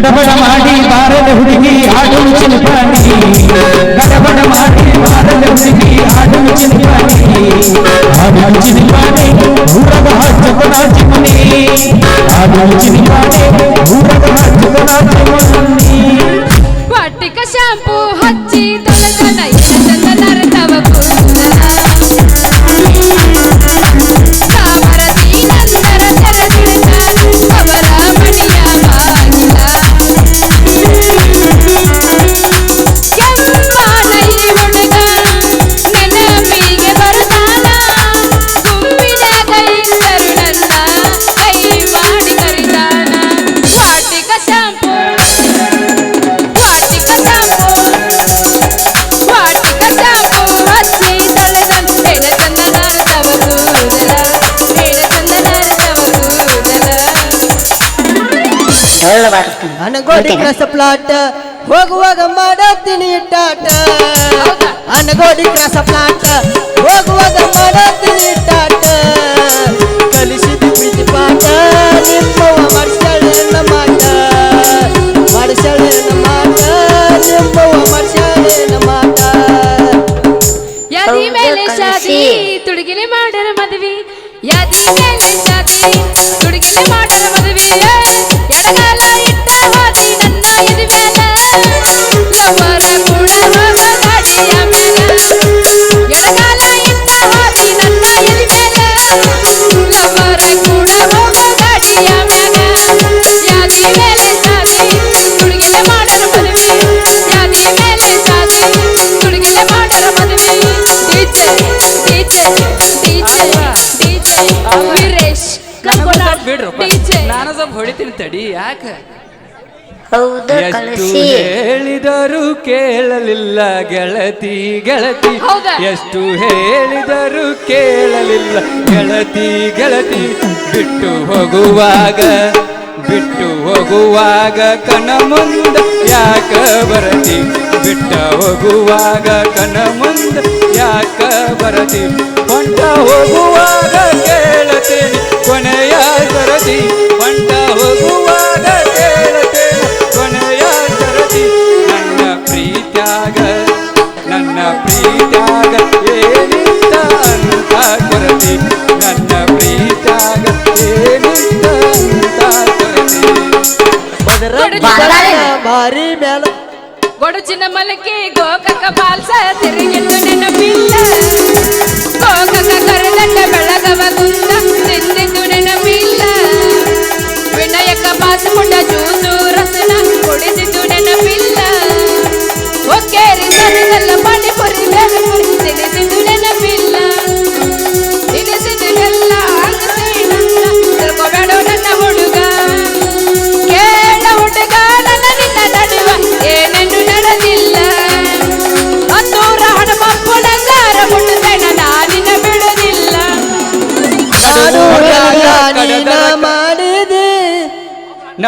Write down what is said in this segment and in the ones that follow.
ಗಡಬಡ ಮಾಡಿ ಬಾರದ ಹುಡುಗಿ ಆಡು ಚಿಲ್ಪಾಣಿ ಗಡಬಡ ಮಾಡಿ ಬಾರದ ಹುಡುಗಿ ಆಡು ಚಿಲ್ಪಾಣಿ ಆಡು ಚಿಲ್ಪಾಣಿ ಊರದ ಹಚ್ಚಕೊಡ ಚಿಮನಿ ಆಡು ಚಿಲ್ಪಾಣಿ ಊರದ ಹಚ್ಚಕೊಡ ಚಿಮನಿ ವಾಟಿಕ ಶಾಂಪೂ ಹಚ್ಚಿ ಅನಗೋಡಿ ಕ್ರಾಸ ಪ್ಲಾಟ್ ಹೋಗುವಾಗ ಮಾಡತ್ತೀನಿ ಟಾಟ ಅನಗೋಡಿ ಕ್ರಾಸ ಪ್ಲಾಟ್ ವೀರೇಶ್ ಸ್ವಲ್ಪ ನಾನು ಸ್ವಲ್ಪ ಹೊಡಿತೀನಿ ತಡಿ ಯಾಕ? ಹೌದು ಎಷ್ಟು ಕಳಿಸಿ ಹೇಳಿದರೂ ಕೇಳಲಿಲ್ಲ ಗೆಳತಿ ಗೆಳತಿ. ಹೌದಾ? ಎಷ್ಟು ಹೇಳಿದರೂ ಕೇಳಲಿಲ್ಲ ಗೆಳತಿ ಗೆಳತಿ. ಬಿಟ್ಟು ಹೋಗುವಾಗ ಬಿಟ್ಟು ಹೋಗುವಾಗ ಕಣ ಮುಂದ ಯಾಕ ಬರತಿ? ಬಿಟ್ಟ ಹೋಗುವಾಗ ಕನ ಮುಂದ ಯಾಕ ಬರತಿ ಹೊಂಟ ಹೋಗುವಾಗ ಕೇಳತೇನೆ ಕೊನೆಯ ಸರದಿ. ಹೊಂಟ ಹೋಗುವಾಗ ಗೊಡಚಿನ ಮಲಕೆ ಗೋಕಕ ಪಾಲ್ಸ ತಿರುಗಿದ್ದು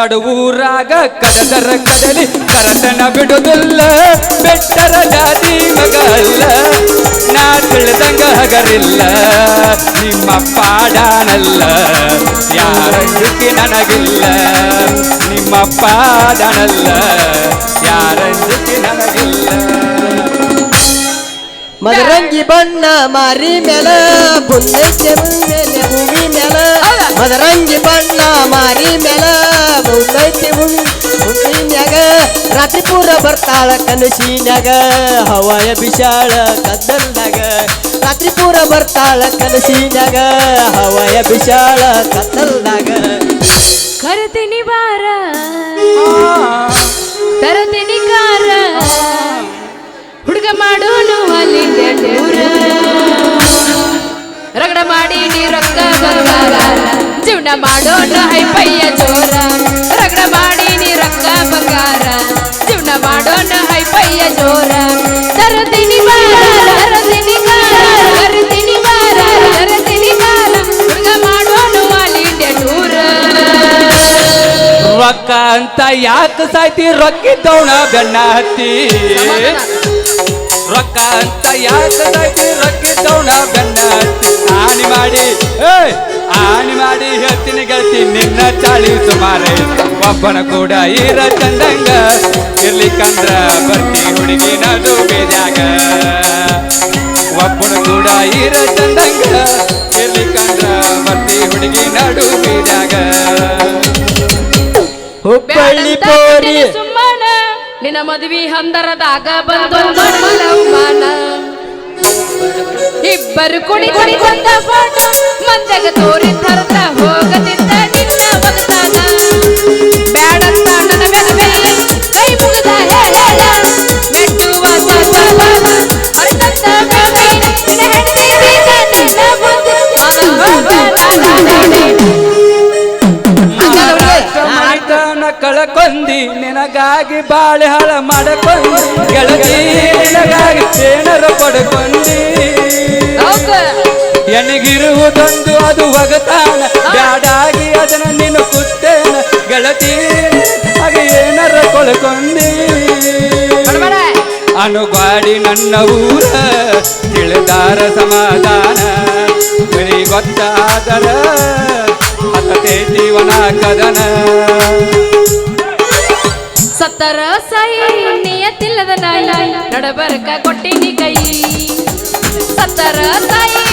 ನಡುವೂರಾಗ ಕಡಕರ ಕಡಲಿ ಕರತನ ಬಿಡುದಿಲ್ಲ ಬೆಟ್ಟರ ಜಾತಿ ಮಗಲ್ಲ ನಾ ತಿಳಿದಂಗ ಹಗರಿಲ್ಲ ನಿಮ್ಮ ಪಾಡಾನಲ್ಲ. ಯಾರಂಜುಕಿ ನನಗಿಲ್ಲ ನಿಮ್ಮ ಪಾಡನಲ್ಲ ಯಾರಂಜುಕಿ ನನಗಿಲ್ಲ. ಮದರಂಗಿ ಬಣ್ಣ ಮಾರಿ ಮೇಲ ಬುಂದೆ ಮೇಲೆ. ಮೇಲ ಮದರಂಗಿ ಬಣ್ಣ ಮಾರಿ ಮೇಲ ಮ್ಯಾಗ ರಾತ್ರಿ ಪೂರ ಬರ್ತಾಳ ಕನಸಿನ್ಯಾಗ. ಹವಾಯ ಬಿಶಾಳ ಕದ್ದಲ್ನಾಗ ರಾತ್ರಿ ಪೂರ ಬರ್ತಾಳ ಕನಸಿನ್ಯಾಗ. ಹವಾಯ ಬಿಶಾಳ ಕತ್ತಲ್ನಾಗ ಕರತೀನಿ ಬಾರ. ತರತೀನಿ ಕಾರ. ಹುಡುಗ ಮಾಡೋನು ಅಲ್ಲಿ ದೂರ. ರಗಡ ಮಾಡಿ ನೀ ರೊಕ್ಕ ಜೀವನ ಮಾಡೋಣ ಹೈಪಯ್ಯ ಜೋರ. ರಗಡ ಮಾಡಿ ನೀ ರಕ್ಕ ಬಂಗಾರ. ಜೀವನ ಮಾಡೋಣ ಹೈಪಯ್ಯ ಜೋರ. ತರತೀನಿ ಬಾರ ತರತೀನಿ ಬಾರ ತರತೀನಿ ಬಾರ ತರತೀನಿ ಕಾರ ಹುಡುಗ ಮಾಡೋಣ ಅಲ್ಲಿಂದ ಟೂರ. ರೊಕ್ಕ ಅಂತ ಯಾಕೆ ಸಾಯ್ತಿ? ರೊಕ್ಕಿದ್ದವನ ಬೆನ್ನ ಹತ್ತಿ. ರೊಕ್ಕ ಅಂತ ಯಾಕೆ ಸಾಯ್ತಿ? ರೊಕ್ಕಿದ್ದವನ ಬೆನ್ನ ಹತ್ತಿ. ಹಾನಿ ಮಾಡಿ, ಏಯ್! ಆನಿ ಮಾಡಿ ಹೇಳ್ತೀನಿ ಗೆಳತಿ ನಿನ್ನ ಚಾಳಿ ಸುಮಾರೆ. ಒಬ್ಬನ ಕೂಡ ಇರ ಚಂದಂಗ ಇರ್ಲಿಕ್ಕಂದ್ರ ಬರ್ತಿ ಹುಡುಗಿ ನಡು ಬೇಜಾಗ ಒಬ್ಬನ ಕೂಡ ಇರ ಚಂದಂಗ ಇರ್ಲಿಕ್ಕಂದ್ರ ಬರ್ತಿ ಹುಡುಗಿ ನಡು ಬೇಜಾಗ ಹುಬ್ಬಳ್ಳಿ ಪೋರಿ. ಸುಮ್ಮನ. ನಿನ್ನ ಮದುವೆ ಹಂದರದಾಗ ಬಂದು ಇಬ್ಬರು ಕುಡಿ ಕುಡಿ ಬಂದ ಬಾಣ ಮಂದಗ ತೋರಿ ತರದ ಹೋಗದಿದ್ದ ನಿನ್ನ ಮಗತಾನ ಬ್ಯಾಡಂತ ಬೆಳವೆ ಕೈ ಮುಗದ ಹೇಳ ಮೆಟ್ಟುವ ನಿನ್ನ ಕಳಕೊಂದಿ ನಿನಗಾಗಿ ಬಾಳೆ ಹಳ ಮಾಡಕೊಂದಿ ಗೆಳತಿ ನಿನಗಾಗಿ ಏನರ ಪಡ್ಕೊಂಡಿ. ಎನಗಿರುವುದೊಂದು ಅದು ಒಗತಾನ. ಬ್ಯಾಡಾಗಿ ಅದನ್ನ ನೀನು ಕುತ್ತೇನ. ಗೆಳತಿ ಹಾಗೆ ಏನಾರ ಕೊಳ್ಕೊಂಡಿ. ಅನುಗಾಡಿ ನನ್ನ ಊರ ತಿಳಿದಾರ ಸಮಾಧಾನ. ಬರೀ ಗೊತ್ತಾದರ ಹತತೆ ಜೀವನ ಕದನ. ಸತ್ತರ ಸಾಯಿ ನಿಯತಿಲ್ಲದ ನಾಯಿ ನಡಬರ್ಕ ಕೊಟ್ಟಿನಿ ಕೈ. ಸತ್ತರ ಸಾಯಿ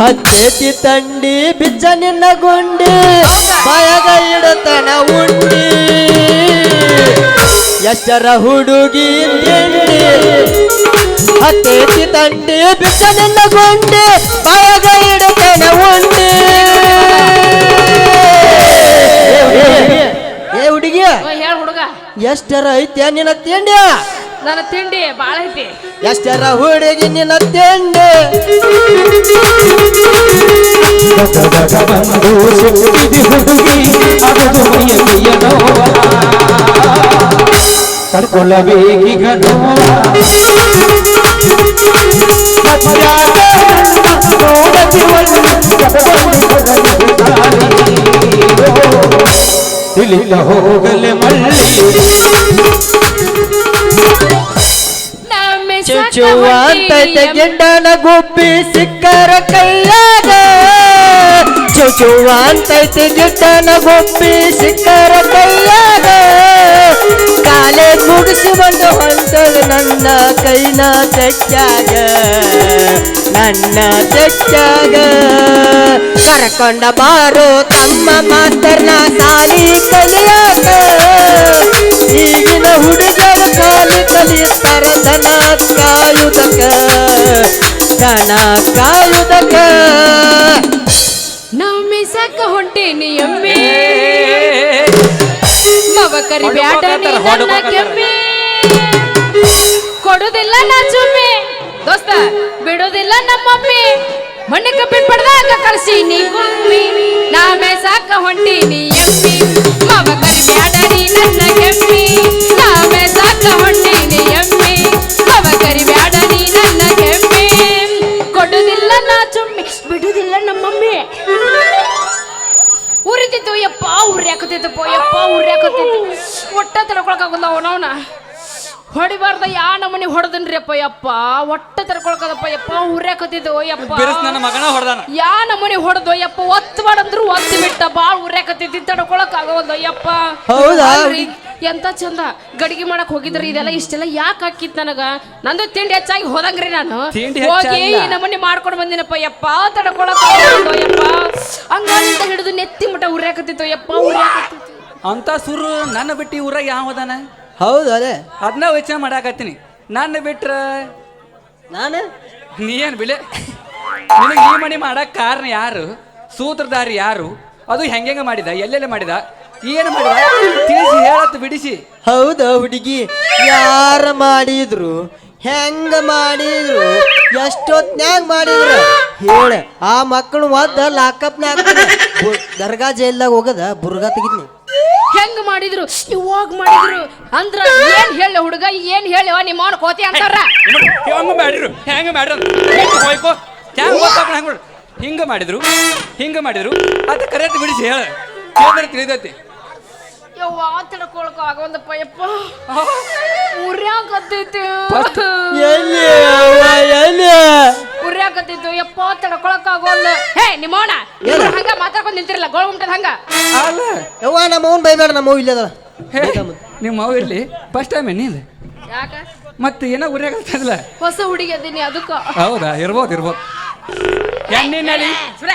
ಹತ್ತೇತಿ ತಂಡಿ ಬಿಚ್ಚ ನಿನ್ನ ಗುಂಡಿ ಬಾಯಾಗ ಇಡತನ ಉಂಡಿ. ಎಷ್ಟರ ಹುಡುಗಿ ತಿಂಡಿ. ಹತ್ತೇತಿ ತಂಡಿ ಬಿಚ್ಚ ನಿನ್ನ ಗುಂಡಿ ಬಾಯಾಗ ಇಡತನ ಉಂಡಿ. ಏ ಹುಡುಗ ಎಷ್ಟರ ಐತ್ಯ ನಿನ್ನ ತಿಂಡಿ? ನನ್ನ ತಿಂಡಿ ಬಾಳ ಐತಿ. ಎಷ್ಟರ ಹುಡುಗಿ ನಿನ್ನ ತಿಂಡಿ? ಕೊಡಲಿ ತಿಳಿಲ ಹೋಗಲೆ ಮಳ್ಳಿ. ನಮ್ಮ ಚುಚುವ ಅಂತೈತೆ ಗೆಂಡನ ಗುಬ್ಬಿ ಸಿಕ್ಕರ ಕೈಯಾಗ. ಚುಚುವಂತ ಗೆಂಡನ ಗುಬ್ಬಿ ಸಿಕ್ಕರ ಕೈಯಾಗ. ಕಾಲೇ ಮುಗಿಸಿ ಬಂದು ಹೊಂಟದ ನನ್ನ ಕೈನ ತೆಚ್ಚಾಗ ನನ್ನ ತೆಚ್ಚಾಗ ಕರ್ಕೊಂಡ ಬಾರೋ ತಮ್ಮ ಮಾಸ್ತರ್ನ ಸಾಲಿ ಕಲಿಯಾಕ ಈಗಿನ ಹುಡುಗರು ಕಾಲು ಕಲಿಸ್ತಾರ ದನ ಕಾಯುದಕ ದನ ಕಾಯುದಕ. ನಾವು ಮೀಸಕ್ಕ ಹೊಂಟೀನಿ ಎಮ್ಮೆ. ಮವಕರಿ ನನ್ನ ಕೆಮ್ಮೆ. ಕೊಡುದಿಲ್ಲ ನಾ ಚುಮ್ಮೆ. ದೋಸ್ತ ಬಿಡುದಿಲ್ಲ ನಮ್ಮಮ್ಮಿ ಮಣ್ಣಿ ಕಪ್ಪಿ ಪಡೆದಾಗ ಕಳಿಸಿ ನೀ ನಾ ಮೇಸಾಕ ಹೊಂಟೀನಿ ಎಮ್ಮಿ. ಮವ ಕರಿ ಉರಿತಿತ್ತು ಯಪ್ಪ ಉರಿ ಹಾಕತಿತ್ತಪ್ಪ ಯಪ್ಪ ಉರಿ ಹಾಕತಿತ್ತು ಒಟ್ಟ ತಡ್ಕೊಳಕಾಗಲ್ಲ ಅವನವನ. ಹೊಡಿಬಾರ್ದ ಯಾ ನಮ್ಮನೆ ಹೊಡೆದನ್ರಿ ಅಪ್ಪ ಯಪ್ಪ. ಒಟ್ಟ ತರ್ಕೊಳ್ಕದಪ್ಪ ಯಪ್ಪ. ಉರಿ ಹಾಕತಿದ್ದು ಯಪ್ಪ. ಬಿರುಸ್ ನನ್ನ ಮಗನ ಹೊಡೆದಾನ. ಯಾ ನಮ್ಮನೆ ಹೊಡೆದು ಯಪ್ಪ. ಒತ್ತು ಮಾಡಂದ್ರು ಒತ್ತು ಬಿಟ್ಟ ಬಾಳ ಉರಿ ಹಾಕತಿದ್ದಿ ತಡ್ಕೊಳಕ್ ಆಗವಲ್ದು ಯಪ್ಪ. ಹೌದಾ? ಎಂತ ಚಂದ. ಗಡಿಗೆ ಮಾಡಕ್ ಹೋಗಿದ್ರಿ ಇದೆಲ್ಲ ಇಷ್ಟೆಲ್ಲ ಯಾಕೆ ಹಾಕಿತ್ ನನಗ? ನಂದು ತಿಂಡಿ ಹೆಚ್ಚಾಗಿ ಹೋದಂಗ್ರಿ ನಾನು. ತಿಂಡಿ ಹೋಗಿ ಹೆಚ್ಚಾಗಿಲ್ಲ. ಈ ನಮ್ಮನೆ ಮಾಡ್ಕೊಂಡು ಬಂದಿನಪ್ಪ ಯಪ್ಪ. ತಡ್ಕೊಳಕ್ ಯಪ್ಪ. ಹಂಗಂತ ಹಿಡಿದು ನೆತ್ತಿ ಮುಟ್ಟ ಉರಿ ಹಾಕತಿತ್ತು ಯಪ್ಪ. ಉರಿ ಹಾಕತಿತ್ತು ಅಂತ ಸುರು ನನ್ನ ಬಿಟ್ಟು ಊರಾಗ ಯಾವದಾನ ಹೌದು ಅದೇ. ಅದನ್ನ ಯೋಚನೆ ಮಾಡಾಕತ್ತೀನಿ. ನನ್ನ ಬಿಟ್ರ ನಾನು? ನೀ ಏನು ಬಿಳೆ ನಿನಗೆ ಈ ಮಣಿ ಮಾಡಕ್ಕೆ ಕಾರಣ ಯಾರು? ಸೂತ್ರಧಾರಿ ಯಾರು? ಅದು ಹೆಂಗೆ ಮಾಡಿದ? ಎಲ್ಲೆಲ್ಲ ಮಾಡಿದ? ಏನು ಮಾಡಿದ? ತಿಳಿಸಿ ಹೇಳತ್ತು ಬಿಡಿಸಿ. ಹೌದ ಹುಡುಗಿ. ಯಾರು ಮಾಡಿದ್ರು ಹೆಂಗ ಮಾಡಿದ್ರು ಎಷ್ಟೊತ್ನ್ಯಾಗ ಮಾಡಿದ್ರು? ಹೇಳ. ಆ ಮಕ್ಕಳು ಒದ್ದ ಲಾಕಪ್ನ್ಯಾಗ ದರ್ಗಾ ಜೈಲ್ದಾಗ ಹೋಗದ? ಬುರ್ಗಾ ತೆಗಿದ್ನಿ ಹೆಂಗ್ ಮಾಡಿದ್ರು? ಇವಾಗ ಮಾಡಿದ್ರು. ಅಂದ್ರ ಏನ್ ಹೇಳ ಹುಡುಗ? ಏನ್ ಹೇಳವ ನಿಮ್ಮ ಅವನ ಕೋತಿ ಅಂತಾರ. ಹೆಂಗ ಮಾಡಿದ್ರು? ಹೆಂಗ ಮಾಡ್ರು ಹಿಂಗೆ ಹೋಯ್ಕೋ. ಹೆಂಗ್ ಗೊತ್ತಾಗ ಹಂಗ ಹಿಂಗ ಮಾಡಿದ್ರು ಹಿಂಗ ಮಾಡಿದ್ರು. ಅದ ಕರೆಕ್ಟ್ ಬಿಡಿಸಿ ಹೇಳ. ಹೇಳಿದ್ರೆ ತಿಳಿದೈತಿ ಯವ್ವ ತಡ್ಕೊಳಕ ಆಗೊಂದಪ್ಪ ಯಪ್ಪ ಉರ್ಯಾಕತ್ತೈತಿ First- ಎಲ್ಲಿ? ಎಲ್ಲಿ? ಉರ್ಯಾಕತ್ತೈತು ಯಪ್ಪ ತಡ್ಕೊಳಕ ಆಗೋಲ್ಲ. ಹೇ ನಿಮ್ಮವನ ಹಂಗ ಮಾತಾಡ್ಕೊಂಡ್ ನಿಂತಿರಲ್ಲ ಗೋಳ ಉಂಟದ ಹಂಗ. ಅಲ್ಲ. ಯವ್ವ ನಮ್ಮ ಅವನ್ ಬೈಬೇಡ ನಮ್ಮ ಅವ್ವ ಇಲ್ಲದ ಹೇ ನಿಮ್ಮ ಅವ್ ಇರ್ಲಿ. ಫಸ್ಟ್ ಟೈಮ್ ನೀನು ಯಾಕ? ಮತ್ತೆ ಏನೋ ಉರಿಯಾಗತ್ತಲ್ಲ ಹೊಸ ಹುಡುಗಿ ಅದೀನಿ ಅದಕ್ಕ. ಹೌದಾ? ಇರ್ಬೋದು ಇರ್ಬೋದು. ಎಣ್ಣಿನಲ್ಲಿ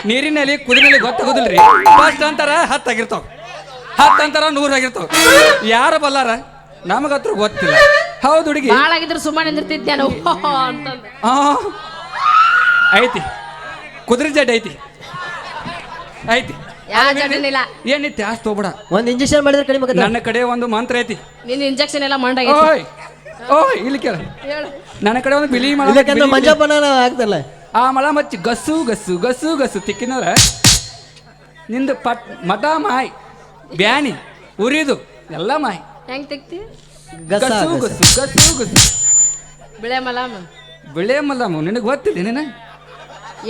ನೀರಿನಲ್ಲಿ ಕುದಿನಲ್ಲಿ ಗೊತ್ತಾಗೋದಿಲ್ರಿ. ಫಸ್ಟ್ ಅಂತಾರ ಹತ್ತು ಆಗಿರ್ತಾವ. ಹತ್ತು ಅಂತಾರ ನೂರು ಆಗಿರ್ತಾವ. ಯಾರ ಬಲ್ಲಾರ? ನಮಗತ್ರ ಗೊತ್ತಿಲ್ಲ. ಹೌದು ಹುಡುಗಿ. ಹಾಳಾಗಿದ್ರೆ ಸುಮ್ಮನೆ ನಿಂತಿದ್ದೆ ನಾನು ಅಂತಂದ. ಆ, ಐತಿ. ಕುದುರೆ ಜಡ್ ಐತಿ. ಐತಿ. ಯಾ ಇಲ್ಲ? ಏನಿತ್ತು? ಜಾಸ್ತಿ ಹೋಗ್ಬೇಡ. ಒಂದ್ ಇಂಜೆಕ್ಷನ್ ಮಾಡಿದ್ರೆ ಕಡಿಮೆ ಆಗತ್ತೆ. ನನ್ನ ಕಡೆ ಒಂದು ಮಂತ್ರ ಐತಿ. ನಿನ್ ಇಂಜೆಕ್ಷನ್ ಎಲ್ಲ ಮಂಡಾಗೈತಿ ಓಯ್ ಓಯ್ ಇಲ್ಲಿ ಕೇಳ. ಹೇಳು. ನನ್ನ ಕಡೆ ಒಂದು ಬಿಲಿ ಮಳ ಇಲ್ಲಕಂದ್ರೆ ಮಂಜಪ್ಪನ ಆಗ್ತಲ್ಲ ಆ ಮಳ ಮಚ್ಚಿ ಗಸ್ಸು ಗಸ್ಸು ಗಸ್ಸು ಗಸ್ಸು ತಿಕ್ಕಿನವ್ರ ನಿಂದು ಪಟ್ ಮಠ ಮಾಯ್ ಬ್ಯಾನಿ ಉರಿದು ಎಲ್ಲ ಮಾಯ್. ಹೆಂಗ್ ತಿಕ್ತಿ? ಗಸ ಗಸ್ಸು ಗಸ. ಗಸ್ಸು ಗಸ್ಸು ಗಸ್ಸು ಬಿಳೆ ಮಲಾಮ. ಬಿಳೆ ಮಲ್ಲಮ್ಮ ನಿನಗೆ ಗೊತ್ತಿದೆ ನೀನ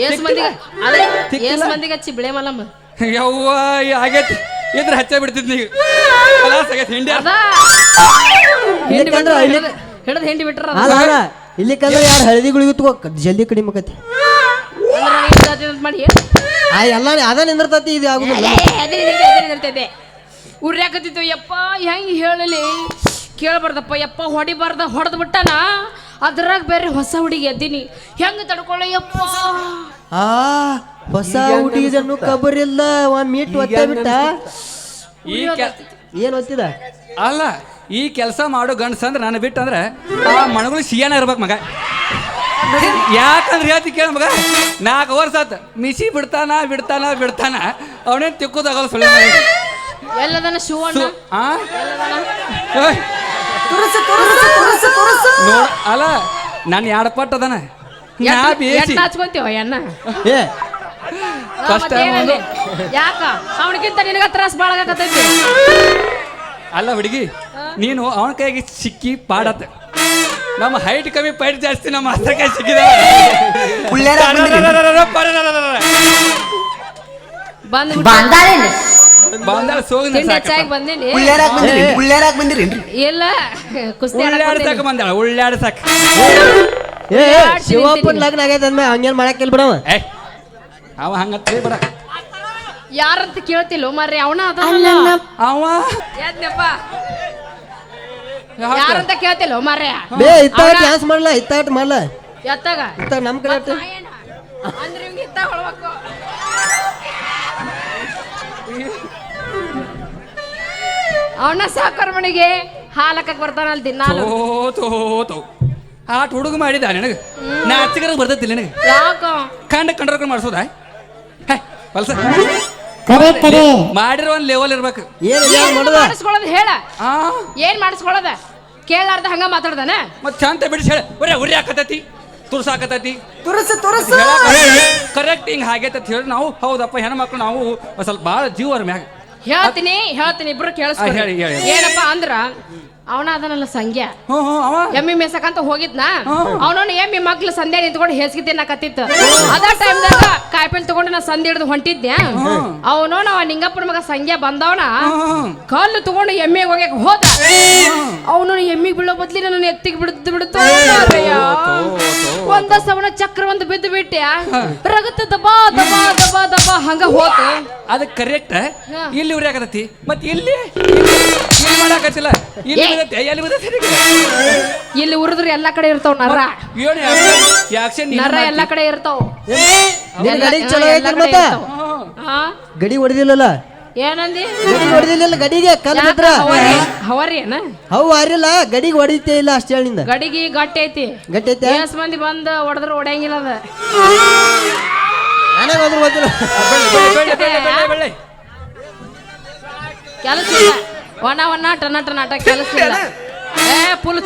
ಏಸ್ ಮಂದಿಗೆ ಅದೇ ತಿಕ್ಕಿಲ್ಲ? ಏಸ್ ಮಂದಿಗೆ ಹಚ್ಚಿ ಬಿಳೆ ಮಲಮ್ಮ ಯವ್ವ ಈ ಆಗೈತಿ. ಇದ್ರ ಹಚ್ಚ ಬಿಡ್ತಿದ್ ನೀವು ಕಲಾಸ್ ಆಗೈತಿ ಹಿಂಡಿ ಅದ? ಹಿಂಡಿ ಬಿಟ್ರ ಇಲ್ಲಿ- ಹಿಡಿದು ಹಿಂಡಿ ಬಿಟ್ರ ಅದ. ಅಲ್ಲ ಅಲ್ಲ. ಇಲ್ಲಿಕಂದ್ರೆ ಯಾರು ಹಳದಿ ಗುಳಿಗೆ ತಗೋ ಜಲ್ದಿ ಕಡಿಮೆ ಆಕತಿ. ಅಂದ್ರ ನನಗೆ ಅಂತ ಮಾಡಿ? ಆ ಎಲ್ಲ ಅದ ನಿಂದಿರ್ತತಿ ಇದು ಆಗುದಿಲ್ಲ. ಇರ್ತೈತೆ ಉರ್ಯಾಕತ್ತಿತ್ತು ಯಪ್ಪ ಹೆಂಗ್ ಹೇಳಲಿ? ಕೇಳಬಾರ್ದಪ್ಪ ಯಪ್ಪ ಹೊಡಿಬಾರ್ದ ಹೊಡೆದ್ ಬಿಟ್ಟನ? ಅದ್ರಾಗ ಬೇರೆ ಹೊಸ ಹುಡುಗಿ ಎದ್ದೀನಿ. ಹೆಂಗ್ ತಡ್ಕೊಳ್ಳಿ ಯಪ್ಪ? ಆ ಹೊಸ ಹುಡುಗಿದನ್ನು ಕಬರಿಲ್ಲ ಒಂದ್ ಮೀಟ್ ಒತ್ತ ಬಿಟ್ಟ? ಈ ಕೆ- ಏನ್ ಒತ್ತಿದ? ಅಲ್ಲ ಈ ಕೆಲಸ ಮಾಡೋ ಗಂಡಸ ಅಂದ್ರೆ ನಾನು ಬಿಟ್ಟು ಅಂದ್ರೆ ಆ ಮಣಗಳು ಸಿಯಾನ ಇರ್ಬೇಕು ಮಗ. ಯಾಕಂದ್ರೆ ಹೇಳ್ತಿ ಕೇಳ ಮಗ. ನಾಲ್ಕು ವರ್ಷ ಆತ. ಮಿಸಿ ಬಿಡ್ತಾನ ಬಿಡ್ತಾನ ಬಿಡ್ತಾನ? ಅವನೇನ್ ತಿಕ್ಕೋದಾಗಲ್ಲ ಸುಳ್ಳು ಎಲ್ಲದನ್ನ ಶೂ ಅಣ್ಣ? ಆ? ಎಲ್ಲದನ? ಏಯ್, ನೋಡ್ ಅಲ್ಲ ನಾನು ಎರಡು ಪಟ್ಟು ಅದಾನ? ನಾ ಬೇಸಿ. ಎಟ್ ನಾಚ್ಕೊಂತೀವ ಅಣ್ಣ ಏ ಒಂದು- ಯಾಕ? ಅವನಿಗಿಂತ ನಿನಗ ತ್ರಾಸ ಬಾಳ ಆಗತೈತಿ ಅಲ್ಲ ಹುಡುಗಿ ನೀನು ಅವನ ಕೈಗೆ ಸಿಕ್ಕಿ ಪಾಡತ್ತೆ. ನಮ್ಮ ಹೈಟ್ ಕಮ್ಮಿ ಪೈಟ್ ಜಾಸ್ತಿ ನಮ್ಮ ಹತ್ರ ಕೈ ಸಿಕ್ಕಿದೆ. ಬಂದ್ ಬಾಂದಾರೇನು ಬಂದಾಳ ಸೋಗಿನ ತಿಂಡಿ ಹೆಚ್ಚಾಗಿ ಬಂದೀನಿ. ಉಳ್ಳಾರಾಕ್ ಬಂದಿರಿ? ಉಳ್ಳಾರಾಕ್ ಬಂದಿರೇನ್ರಿ ಇಲ್ಲ ಕುಸ್ತಿ ಆಡಕ್ ಉಳ್ಳಾಡ್ಸಕ್ ಬಂದೀನಿ. ಬಂದಾಳ ಉಳ್ಳಾಡ್ಸಕ್ ಏ ಶಿವಪ್ಪನ? ಲಗ್ನ ಆಗೈತೆ ಅಂದ್ಮೇಲೆ ಹಂಗೇನ್ ಮಾಡಕ್ ಬಿಡವ ಏ ಅವ ಹಂಗತ್ತೆ ಬಿಡ. ಯಾರಂತ ಕೇಳ್ತಿಲ್ಲ ಮರ್ರಿ ಅವನ ಅದ ಅವ. ಎದ್ನಪ್ಪ? ಯಾರಂತ ಕೇಳ್ತಿಲ್ಲ ಮರ್ರಿ? ಬೇ ಇತ್ತ ಡ್ಯಾನ್ಸ್ ಮಾಡ್ಲ ಇತ್ತಾಟ ಮಾಡ್ಲ. ಎತ್ತಾಗ? ಇತ್ತ ನಮ್ ಕಡೆ. ಅಂದ್ರೆ ಇವ್ನಿಗೆ ಇತ್ತ ಹೊಳ್ಬೇಕು ಅವನ ಸಾಕರ್ ಮನೆಗೆ ಹಾಲಕ್ಕ ಬರ್ತಾನಲ್ ದಿನಾಲು. ತೋ ತೋ ತೋ. ಆಟ್ ಹುಡುಗ ಮಾಡಿದ ನಿನಗೆ? ನಾಚಿಕರ ಬರ್ತೈತಿಲ್ಲ ನಿನಗೆ? ಯಾಕ? ಕಂಡ ಕಂಡ್ರಕೊಂಡು ಮಾಡಿಸೋದಾ? ಹೊಲ್ಸ. ಕರೆ ಕರೆ ಮಾಡಿರೋ ಒಂದು ಲೆವೆಲ್ ಇರ್ಬೇಕು. ಏನ್ ಏನ್ ಏನ್ ಮಾಡುದ? ಮಾಡಿಸ್ಕೊಳ್ಳೋದು ಹೇಳ. ಆ? ಏನ್ ಮಾಡಿಸ್ಕೊಳ್ಳೋದ? ಕೇಳಾರ್ದ ಹಂಗ ಮಾತಾಡ್ದಾನ? ಮತ್ತೆ ಶಾಂತ ಬಿಡಿಸಿ ಹೇಳ. ಬರೇ ಉರಿ ಹಾಕತೈತಿ ತುರ್ಸಾಕತೈತಿ ತುರಸ ತುರಸ. ಕರೆಕ್ಟ್ ಹಿಂಗ್ ಹಾಗೆ ಹೇಳಿ ನಾವು ಹೌದಪ್ಪ ಹೆಣ್ಮಕ್ಳು ನಾವು ಒಂದ್ ಸ್ವಲ್ಪ ಭಾಳ ಜೀವ ಅವ್ರ ಮ್ಯಾಗ. ಹೇಳ್ತೀನಿ ಹೇಳ್ತೀನಿ ಇಬ್ರು ಕೇಳಿಸ್ಕೊ ಆ, ಹೇಳಿ, ಹೇಳಿ. ಏನಪ್ಪಾ ಅಂದ್ರ ಅವನ ಅದನಲ್ಲ ಸಂಖ್ಯಾ ಹ್ಞೂ ಹ್ಞೂ ಅವ? ಎಮ್ಮಿ ಮೇಸಕಂತ ಹೋಗಿದ್ನಾ? ಅವನೊಂದು ಅವನವ್ನು ಎಮ್ಮಿ ಮಕ್ಳು ಸಂಧ್ಯಾ ನಿಂತ್ಕೊಂಡು ಹೇಸಿಗೆ ತಿನ್ನಕತ್ತಿತ್ತು. ಅದ ಟೈಮ್ದಾಗ ಕಾಯಿಪಲ್ಲೆ ತಗೊಂಡು ನಾ ಸಂಧಿ ಹಿಡಿದು ಹೊಂಟಿದ್ದೆ ಅವನು ನಾವ ನಿಂಗಪ್ಪನ ಮಗ ಸಂಗ್ಯಾ ಬಂದವನ? ಕಲ್ಲು ತಗೊಂಡು ಎಮ್ಮೆಗೆ ಹೋಗ್ಯಾಕ ಹೋದ. ಅವನು ಎಮ್ಮಿಗೆ ಬೀಳೋ ಬದ್ಲಿ ನನ್ನ ಎತ್ತಿಗೆ ಬಿಡ್ದು ಬಿಡುತ್ತ ಒಂದ ಸವನ ಚಕ್ರ ಒಂದು ಬಿದ್ದು ಬಿಟ್ಟೆ ರಗತ ದಬಾ ದಬಾ ದಬಾ ದಬಾ ಹಂಗ ಹೋತ. ಅದಕ್ಕೆ ಕರೆಕ್ಟ್ ಇಲ್ಲಿ ಉರಿ ಆಗತೈತಿ ಮತ್ತೆ ಇಲ್ಲಿ? ಇಲ್ಲಿ ಮಾಡಾಕತ್ತಿಲ್ಲ. ಇಲ್ಲಿ ಏ. ಬಿದ್ದೈತಿ, ಎಲ್ಲಿ ಬಿದ್ದೈತಿ ಇಲ್ಲಿ ಉರಿದ್ರೆ ಎಲ್ಲಾ ಕಡೆ ಇರ್ತಾವ ನರ. ಏನು ನರ ಎಲ್ಲಾ ಕಡೆ ಇರ್ತಾವ. ನಿನ್ ಎಲ್ಲ- ಗಡಿ ಚಲೋ ಐತಿ ಮತ್ತ? ಗಡಿ ಹೊಡೆದಿಲ್ಲಲ್ಲ? ಏನಂದಿ? ಗಡಿ ಹೊಡೆದಿಲ್ಲ ಗಡಿಗೆ? ಕಲ್ಲು ಬಿದ್ರ ಹವರಿ? ಹವರಿ ಏನ? ಅವು ಅರಿಲ್ಲ ಗಡಿಗೆ ಹೊಡಿತೇ ಇಲ್ಲ ಅಷ್ಟೇ ಹೇಳಿಂದ ಗಡಿಗೆ ಗಟ್ಟಿ ಐತಿ. ಗಟ್ಟಿ ಐತೆ ಎಸ್ ಮಂದಿ ಬಂದು ಹೊಡೆದ್ರ ಹೊಡೆಯಂಗಿಲ್ಲ ಅದ. ನನಗೆ ಅದ್ರ ಗೊತ್ತಿಲ್ಲ. ಬೆಳ್ಳೆ ಬೆಳ್ಳೆ ಬೆಳ್ಳೆ ಬೆಳ್ಳೆ. ಕೆಲಸ ಇಲ್ಲ. ಒಣ ಒಣ ಟನ ಟನಾಟ ಕೆಲಸ ಇಲ್ಲ ಏ ಫುಲ್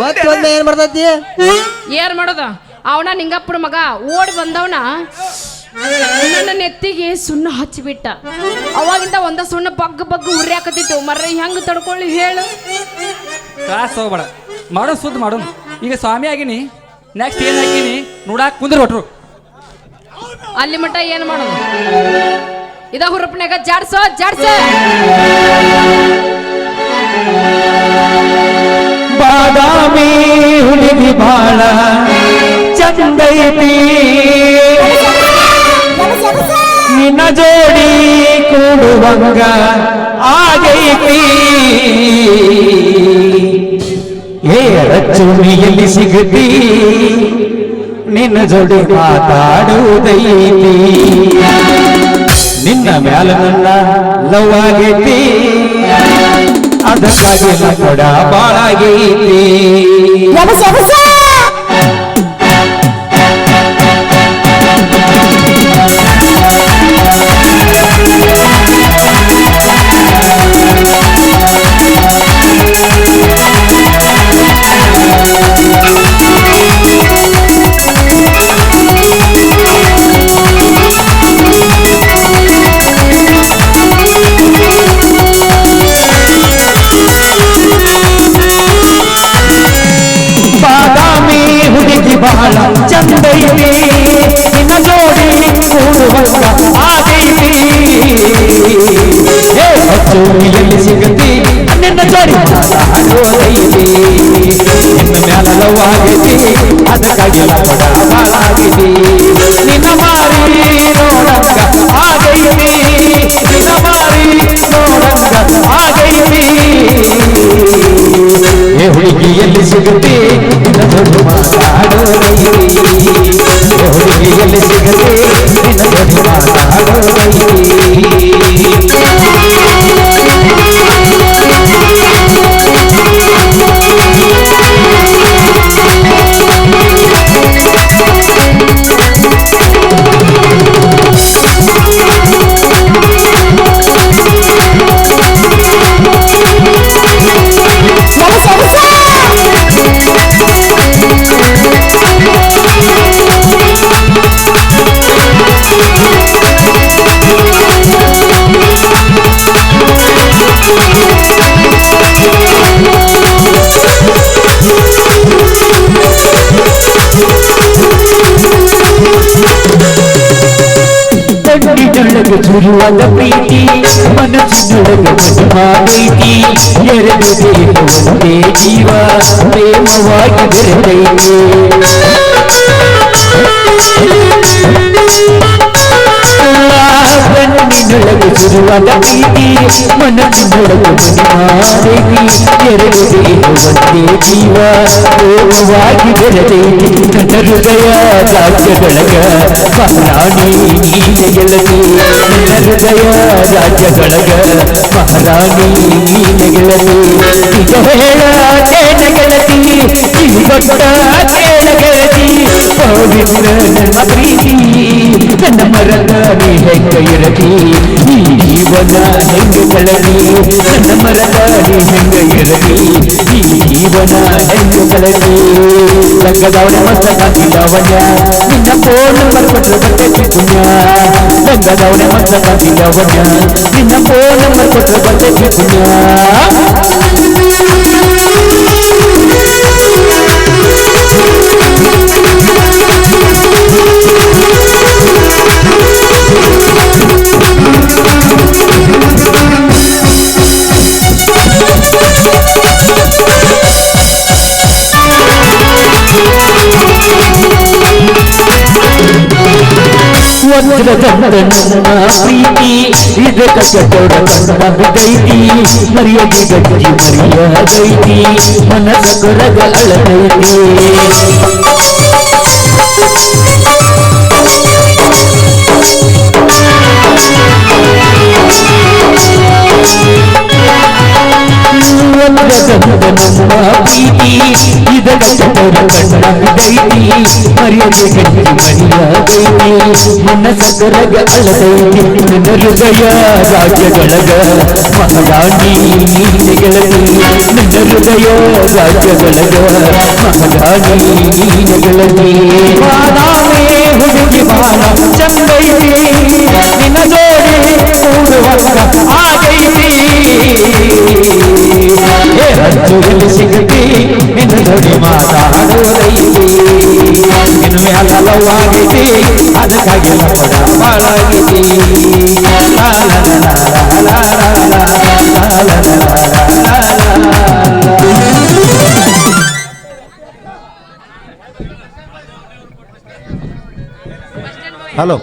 ಮತ್ತೆ ಒಂದ್ ಏನ್ ಬರ್ತೈತಿ ಏನ್ ಮಾಡೋದು? ಅವನ ನಿಂಗಪ್ಪನ ಮಗ ಓಡ್ ಬಂದವನ ನನ್ನ ನೆತ್ತಿಗೆ ಸುಣ್ಣ ಹಚ್ಚಿಬಿಟ್ಟ. ಅವಾಗಿಂದ ಒಂದ ಸುಣ್ಣ ಬಗ್ಗ ಬಗ್ಗ ಉರಿಯಾಕತ್ತಿತ್ತು ಮರ್ರೆ ಹೆಂಗ್ ತಡ್ಕೊಳ್ಳಿ ಹೇಳು. ತ್ರಾಸ ಹೋಗ್ಬೇಡ. ಮಾಡೋ ಸುದ್ದಿ ಮಾಡೋನು ಈಗ ಸ್ವಾಮಿ ಆಗಿನಿ. ನೆಕ್ಸ್ಟ್ ಏನ್ ಹಾಕಿನಿ? ನೋಡಾಕ್ ಕುಂದ್ರ ಹೊಟ್ರು. ಅಲ್ಲಿ ಮಟ್ಟ ಏನ್ ಮಾಡೋದು? ಇದ ಹುರುಪ್ನ್ಯಾಗ ಜಾಡ್ಸೋ, ಜಾಡ್ಸ. ಬಾದಾಮಿ ಹುಡುಗಿ ಬಾಳ ಚಂದೈತಿ. ನಿನ್ನ ಜೋಡಿ ಕೂಡುವಂಗ ಆಗೈತಿ. ಏ ರಚ್ಚುಣಿಯಲ್ಲಿ ಸಿಗತಿ? ನಿನ್ನ ಜೋಡಿ ಮಾತಾಡುವುದೈತಿ. ನಿನ್ನ ಮ್ಯಾಲ ನನ್ನ ಲವ್ ಆಗೈತಿ ಅದಕ್ಕಾಗಿ ಕೂಡ ಬಾಳಾಗೈತಿ ಸಿಗತಿ ನಿನ್ನ ದೊಡ್ಡ ನಿನ್ನ ದೊಡ್ಡ ಕಣ್ಣಿನೊಳಗೆ ಚುರುವಾದ ಪ್ರೀತಿ ಮನಸ್ಸಿನೊಳಗೆ ಮಧುಮಾಗೈತಿ ಎರಡು ದೇಹ ಒಂದೇ ಜೀವ ಪ್ರೇಮವಾಗಿ ಬೆರೆತೈತಿ ಕಣ್ಣಿನೊಳಗೆ ಮನಸ್ಸು ಪ್ರೀತಿ ಮನಸ್ಸಿನೊಳಗೆ ಮಧುಮಾಗೈತಿ ಎರಡು ದೇಹ ಜೀವ ಪ್ರೇಮವಾಗಿ ಬೆಳೆದೈತಿ ನನ್ನ ಹೃದಯ ರಾಜ್ಯದೊಳಗ ಮಹಾರಾಣಿ ನೀನೆ ಗೆಳತಿ ನನ್ನ ಹೃದಯ ರಾಜ್ಯದೊಳಗ ಮಹಾರಾಣಿ ನೀನೆ ಗೆಳತಿ ಈಗ ಹೇಳ ಗೆಳತಿ ಕೇಳ ಗೆಳತಿ ಪವಿತ್ರ ನನ್ನ ಪ್ರೀತಿ ನನ್ನ ಮರದ ನೀ ಹೆಂಗ ಇರತಿ ಈ ಜೀವನ ಹೆಂಗ ಕಳನಿ ನನ್ನ ಮರದ ನೀ ಹೆಂಗ ಇರತಿ ಈ ಜೀವನ ಹೆಂಗ ಕಳನಿ ರಂಗದವನ ಮಸ್ತ ಕಾಂತಿದವನ ನಿನ್ನ ಫೋನ್ ನಂಬರ್ ಬಟ್ಟೆ ಬರ್ತೈತಿ ರಂಗದವನ ಲಂಗದವನ ಮಸ್ತ ಕಾಂತಿದವನ ನಿನ್ನ ಫೋನ್ ನಂಬರ್ ಬಟ್ಟೆ ಬರ್ತೈತಿ ಪುಣ್ಯ ವಜ್ರದಂತ ನನ್ನ ಪ್ರೀತಿ ಇದಕ್ಕ ಚಟೋಡ ಕಣ್ಣ ಬಿದ್ದೈತಿ ಮರಿಯದಿ ಗಜ್ಜಿ ಮರಿಯದೈತಿ ಮನಸ್ಸ ಕೊರಗ ಅಳದೈತಿ ಚಟೋಡ ಕಣ್ಣ ಬಿದ್ದೈತಿ ಮರಿಯದಿ ಗಜ್ಜಿ ಮರಿಯದೈತಿ ಮನಸ್ಸ ಕೊರಗ ಅಳದೈತಿ ನನ್ನ ಹೃದಯ ರಾಜ್ಯದೊಳಗ ಮಹಾರಾಣಿ ನೀನೆ ಗೆಳತಿ ನನ್ನ ಹೃದಯ ರಾಜ್ಯದೊಳಗ ಮಹಾರಾಣಿ ನೀನೆ ಗೆಳತಿ ಬಾದಾಮಿ ಹುಡುಗಿ ಬಾಳ ಚಂದೈತಿ ನಿನ್ನ ಜೋಡಿ ಕೂಡುವಂಗ ಆಗೈತಿ ಏ ರಜ್ಜುಗಲ್ಲಿ ಸಿಗತಿ ನಿನ್ನ ಜೋಡಿ ಮಾತಾಡೋದೈತಿ ನಿನ್ನ ಮ್ಯಾಲ ಲವಾಗಿತಿ ಅದಕ್ಕಾಗಿ ಲಪಡ ಬಾಳಾಗಿತಿ ಹಲೋ.